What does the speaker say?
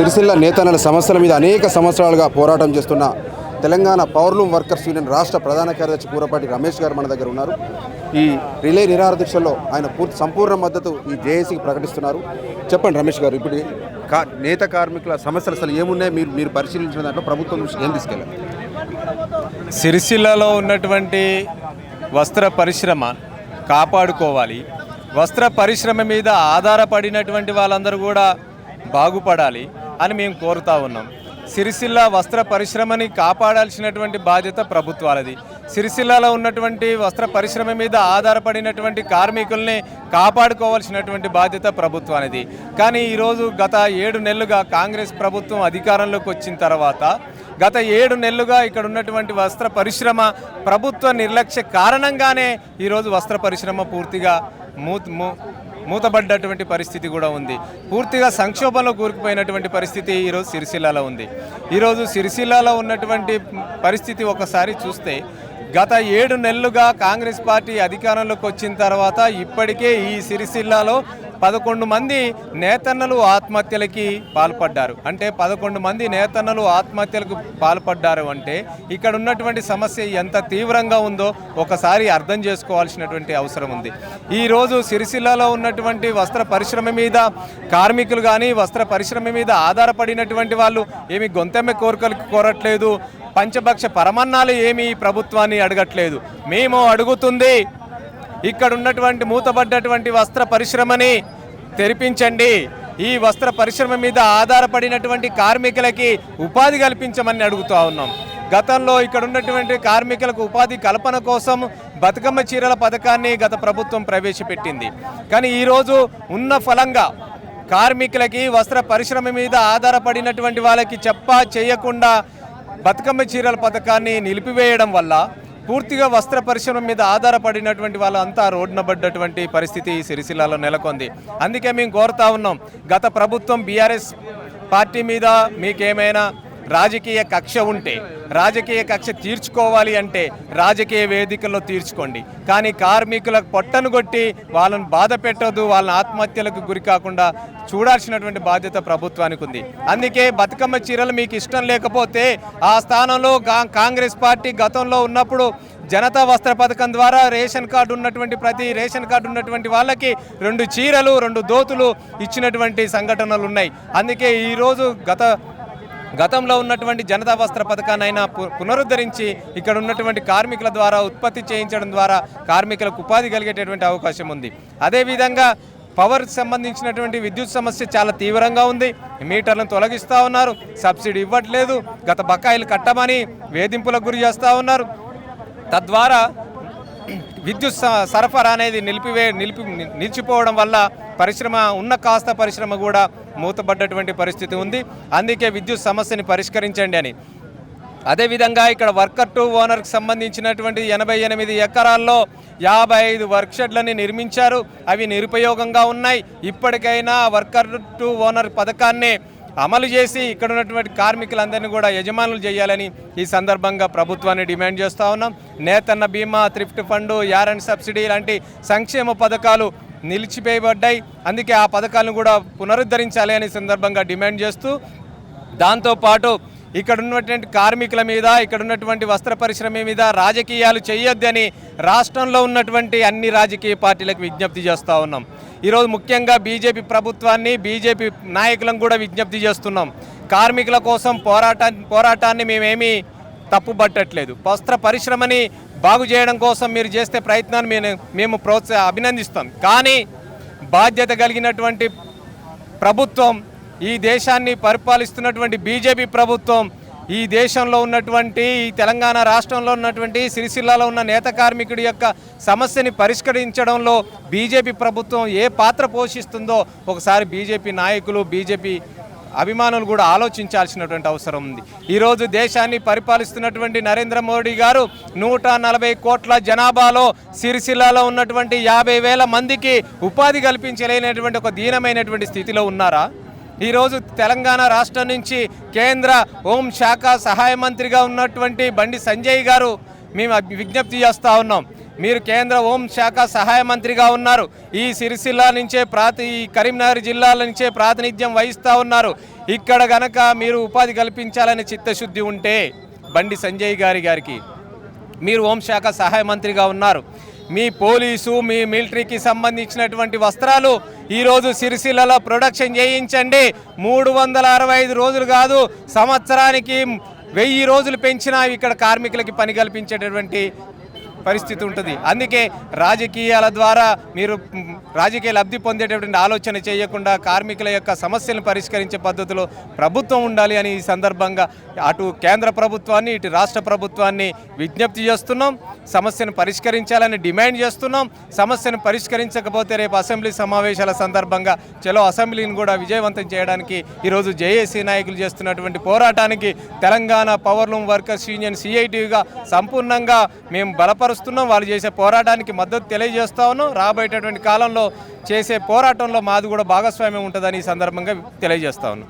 సిరిసిల్ల నేతన్నల సమస్యల మీద అనేక సంవత్సరాలుగా పోరాటం చేస్తున్న తెలంగాణ పవర్లూమ్ వర్కర్స్ యూనియన్ రాష్ట్ర ప్రధాన కార్యదర్శి కూరపాటి రమేష్ గారు మన దగ్గర ఉన్నారు. ఈ రిలే నిరాహార ఆయన పూర్తి సంపూర్ణ మద్దతు ఈ జేఏసీకి ప్రకటిస్తున్నారు. చెప్పండి రమేష్ గారు ఇప్పుడు కా నేత కార్మికుల సమస్యలు అసలు ఏమున్నాయి? మీరు మీరు పరిశీలించిన దాంట్లో ప్రభుత్వం నుంచి ఏం తీసుకెళ్ళారు? సిరిసిల్లలో ఉన్నటువంటి వస్త్ర పరిశ్రమ కాపాడుకోవాలి. వస్త్ర పరిశ్రమ మీద ఆధారపడినటువంటి వాళ్ళందరూ కూడా బాగుపడాలి. అని మేము కోరుతా ఉన్నాం. సిరిసిల్ల వస్త్ర పరిశ్రమని కాపాడాల్సినటువంటి బాధ్యత ప్రభుత్వాలది. సిరిసిల్లలో ఉన్నటువంటి వస్త్ర పరిశ్రమ మీద ఆధారపడినటువంటి కార్మికుల్ని కాపాడుకోవాల్సినటువంటి బాధ్యత ప్రభుత్వానిది. కానీ ఈరోజు గత ఏడు నెలలుగా కాంగ్రెస్ ప్రభుత్వం అధికారంలోకి వచ్చిన తర్వాత గత ఏడు నెలలుగా ఇక్కడ ఉన్నటువంటి వస్త్ర పరిశ్రమ ప్రభుత్వ నిర్లక్ష్య కారణంగానే ఈరోజు వస్త్ర పరిశ్రమ పూర్తిగా మూ- మూతబడ్డటువంటి పరిస్థితి కూడా ఉంది. పూర్తిగా సంక్షోభంలో కూరుకుపోయినటువంటి పరిస్థితి ఈరోజు సిరిసిల్లాలో ఉంది. ఈరోజు సిరిసిల్లాలో ఉన్నటువంటి పరిస్థితి ఒకసారి చూస్తే గత ఏడు నెలలుగా కాంగ్రెస్ పార్టీ అధికారంలోకి వచ్చిన తర్వాత ఇప్పటికే ఈ సిరిసిల్లాలో పదకొండు మంది నేతన్నలు ఆత్మహత్యలకి పాల్పడ్డారు. అంటే పదకొండు మంది నేతన్నలు ఆత్మహత్యలకు పాల్పడ్డారు అంటే ఇక్కడ ఉన్నటువంటి సమస్య ఎంత తీవ్రంగా ఉందో ఒకసారి అర్థం చేసుకోవాల్సినటువంటి అవసరం ఉంది. ఈరోజు సిరిసిల్లలో ఉన్నటువంటి వస్త్ర పరిశ్రమ మీద కార్మికులు కానీ వస్త్ర పరిశ్రమ మీద ఆధారపడినటువంటి వాళ్ళు ఏమి గొంతెమ్మ కోరికలు కోరట్లేదు. పంచభక్ష పరమన్నాలు ఏమీ ప్రభుత్వాన్ని అడగట్లేదు. మేము అడుగుతుంది ఇక్కడ ఉన్నటువంటి మూతబడ్డటువంటి వస్త్ర పరిశ్రమని తెరిపించండి. ఈ వస్త్ర పరిశ్రమ మీద ఆధారపడినటువంటి కార్మికులకి ఉపాధి కల్పించమని అడుగుతూ ఉన్నాం. గతంలో ఇక్కడ ఉన్నటువంటి కార్మికులకు ఉపాధి కల్పన కోసం బతుకమ్మ చీరల పథకాన్ని గత ప్రభుత్వం ప్రవేశపెట్టింది. కానీ ఈరోజు ఉన్న ఫలంగా కార్మికులకి వస్త్ర పరిశ్రమ మీద ఆధారపడినటువంటి వాళ్ళకి చెప్పా చేయకుండా బతుకమ్మ చీరల పథకాన్ని నిలిపివేయడం వల్ల పూర్తిగా వస్త్ర పరిశ్రమ మీద ఆధారపడినటువంటి వాళ్ళంతా రోడ్డున పడ్డటువంటి పరిస్థితి ఈ సిరిసిల్లాలో నెలకొంది. అందుకే మేము కోరుతా ఉన్నాం గత ప్రభుత్వం బీఆర్ఎస్ పార్టీ మీద మీకేమైనా రాజకీయ కక్ష ఉంటే రాజకీయ కక్ష తీర్చుకోవాలి అంటే రాజకీయ వేదికల్లో తీర్చుకోండి. కానీ కార్మికులకు పొట్టను కొట్టి వాళ్ళని బాధ పెట్టదు వాళ్ళని ఆత్మహత్యలకు గురి కాకుండా చూడాల్సినటువంటి బాధ్యత ప్రభుత్వానికి ఉంది. అందుకే బతుకమ్మ చీరలు మీకు ఇష్టం లేకపోతే ఆ స్థానంలో కాంగ్రెస్ పార్టీ గతంలో ఉన్నప్పుడు జనతా వస్త్ర పథకం ద్వారా రేషన్ కార్డు ఉన్నటువంటి ప్రతి రేషన్ కార్డు ఉన్నటువంటి వాళ్ళకి రెండు చీరలు రెండు దోతులు ఇచ్చినటువంటి సంఘటనలు ఉన్నాయి. అందుకే ఈరోజు గత గతంలో ఉన్నటువంటి జనతా వస్త్ర పథకాన్ని అయినా పునరుద్ధరించి ఇక్కడ ఉన్నటువంటి కార్మికుల ద్వారా ఉత్పత్తి చేయించడం ద్వారా కార్మికులకు ఉపాధి కలిగేటటువంటి అవకాశం ఉంది. అదేవిధంగా పవర్ సంబంధించినటువంటి విద్యుత్ సమస్య చాలా తీవ్రంగా ఉంది. మీటర్లను తొలగిస్తూ ఉన్నారు. సబ్సిడీ ఇవ్వట్లేదు. గత బకాయిలు కట్టమని వేధింపులకు గురి చేస్తూ ఉన్నారు. తద్వారా విద్యుత్ స- సరఫరా అనేది నిలిపివే నిలిపి నిలిచిపోవడం వల్ల పరిశ్రమ ఉన్న కాస్త పరిశ్రమ కూడా మూతపడ్డటువంటి పరిస్థితి ఉంది. అందుకే విద్యుత్ సమస్యని పరిష్కరించండి అని. అదేవిధంగా ఇక్కడ వర్కర్ టు ఓనర్కి సంబంధించినటువంటి ఎనభై ఎనిమిది ఎకరాల్లో యాభై ఐదు వర్క్ షెడ్లని నిర్మించారు. అవి నిరుపయోగంగా ఉన్నాయి. ఇప్పటికైనా వర్కర్ టు ఓనర్ పథకాన్ని అమలు చేసి ఇక్కడ ఉన్నటువంటి కార్మికులందరినీ కూడా యజమానులు చేయాలని ఈ సందర్భంగా ప్రభుత్వాన్ని డిమాండ్ చేస్తూ ఉన్నాం. నేతన్న బీమా థ్రిఫ్ట్ ఫండ్ యారెంట్ సబ్సిడీ లాంటి సంక్షేమ పథకాలు నిలిచిపోయబడ్డాయి. అందుకే ఆ పథకాలను కూడా పునరుద్ధరించాలి అనే సందర్భంగా డిమాండ్ చేస్తూ దాంతోపాటు ఇక్కడ ఉన్నటువంటి కార్మికుల మీద ఇక్కడ ఉన్నటువంటి వస్త్ర పరిశ్రమ మీద రాజకీయాలు చేయొద్దని రాష్ట్రంలో ఉన్నటువంటి అన్ని రాజకీయ పార్టీలకు విజ్ఞప్తి చేస్తూ ఉన్నాం. ఈరోజు ముఖ్యంగా బీజేపీ ప్రభుత్వాన్ని బీజేపీ నాయకులను కూడా విజ్ఞప్తి చేస్తున్నాం. కార్మికుల కోసం పోరాటా పోరాటాన్ని మేమేమీ తప్పుబట్టట్లేదు వస్త్ర పరిశ్రమని బాగు చేయడం కోసం మీరు చేస్తే ప్రయత్నాన్ని మేము మేము ప్రోత్సా అభినందిస్తాం. కానీ బాధ్యత కలిగినటువంటి ప్రభుత్వం ఈ దేశాన్ని పరిపాలిస్తున్నటువంటి బీజేపీ ప్రభుత్వం ఈ దేశంలో ఉన్నటువంటి ఈ తెలంగాణ రాష్ట్రంలో ఉన్నటువంటి సిరిసిల్లాలో ఉన్న నేత కార్మికుడి యొక్క సమస్యని పరిష్కరించడంలో బీజేపీ ప్రభుత్వం ఏ పాత్ర పోషిస్తుందో ఒకసారి బీజేపీ నాయకులు బీజేపీ అభిమానులు కూడా ఆలోచించాల్సినటువంటి అవసరం ఉంది. ఈరోజు దేశాన్ని పరిపాలిస్తున్నటువంటి నరేంద్ర మోడీ గారు నూట నలభై కోట్ల జనాభాలో సిరిసిల్లాలో ఉన్నటువంటి యాభై వేల మందికి ఉపాధి కల్పించలేనటువంటి ఒక దీనమైనటువంటి స్థితిలో ఉన్నారా? ఈరోజు తెలంగాణ రాష్ట్రం నుంచి కేంద్ర హోంశాఖ సహాయ మంత్రిగా ఉన్నటువంటి బండి సంజయ్ గారు మేము విజ్ఞప్తి చేస్తూ ఉన్నాం. మీరు కేంద్ర హోంశాఖ సహాయ మంత్రిగా ఉన్నారు. ఈ సిరిసిల్ల నుంచే ప్రాతి ఈ కరీంనగర్ జిల్లాల నుంచే ప్రాతినిధ్యం వహిస్తూ ఉన్నారు. ఇక్కడ గనక మీరు ఉపాధి కల్పించాలనే చిత్తశుద్ధి ఉంటే బండి సంజయ్ గారి గారికి మీరు హోంశాఖ సహాయ మంత్రిగా ఉన్నారు. మీ పోలీసు మీ మిలిటరీకి సంబంధించినటువంటి వస్త్రాలు ఈరోజు సిరిసిల్లలో ప్రొడక్షన్ చేయించండి. మూడు వందల అరవై ఐదు రోజులు కాదు సంవత్సరానికి వెయ్యి రోజులు పెంచినా ఇక్కడ కార్మికులకి పని కల్పించేటటువంటి పరిస్థితి ఉంటుంది. అందుకే రాజకీయాల ద్వారా మీరు రాజకీయ లబ్ధి పొందేటటువంటి ఆలోచన చేయకుండా కార్మికుల యొక్క సమస్యలను పరిష్కరించే పద్ధతిలో ప్రభుత్వం ఉండాలి అని ఈ సందర్భంగా అటు కేంద్ర ప్రభుత్వాన్ని ఇటు రాష్ట్ర ప్రభుత్వాన్ని విజ్ఞప్తి చేస్తున్నాం. సమస్యను పరిష్కరించాలని డిమాండ్ చేస్తున్నాం. సమస్యను పరిష్కరించకపోతే రేపు అసెంబ్లీ సమావేశాల సందర్భంగా చలో అసెంబ్లీని కూడా విజయవంతం చేయడానికి ఈరోజు జేఏసీ నాయకులు చేస్తున్నటువంటి పోరాటానికి తెలంగాణ పవర్లూమ్ వర్కర్స్ యూనియన్ సిఐటిగా సంపూర్ణంగా మేము బలపరుస్తున్నాం వాళ్ళు చేసే పోరాటానికి మద్దతు తెలియజేస్తా ఉన్నాం. రాబోయేటటువంటి కాలంలో చేసే పోరాటంలో మాది కూడా భాగస్వామ్యం ఉంటుందని ఈ సందర్భంగా తెలియజేస్తా ఉన్నాం.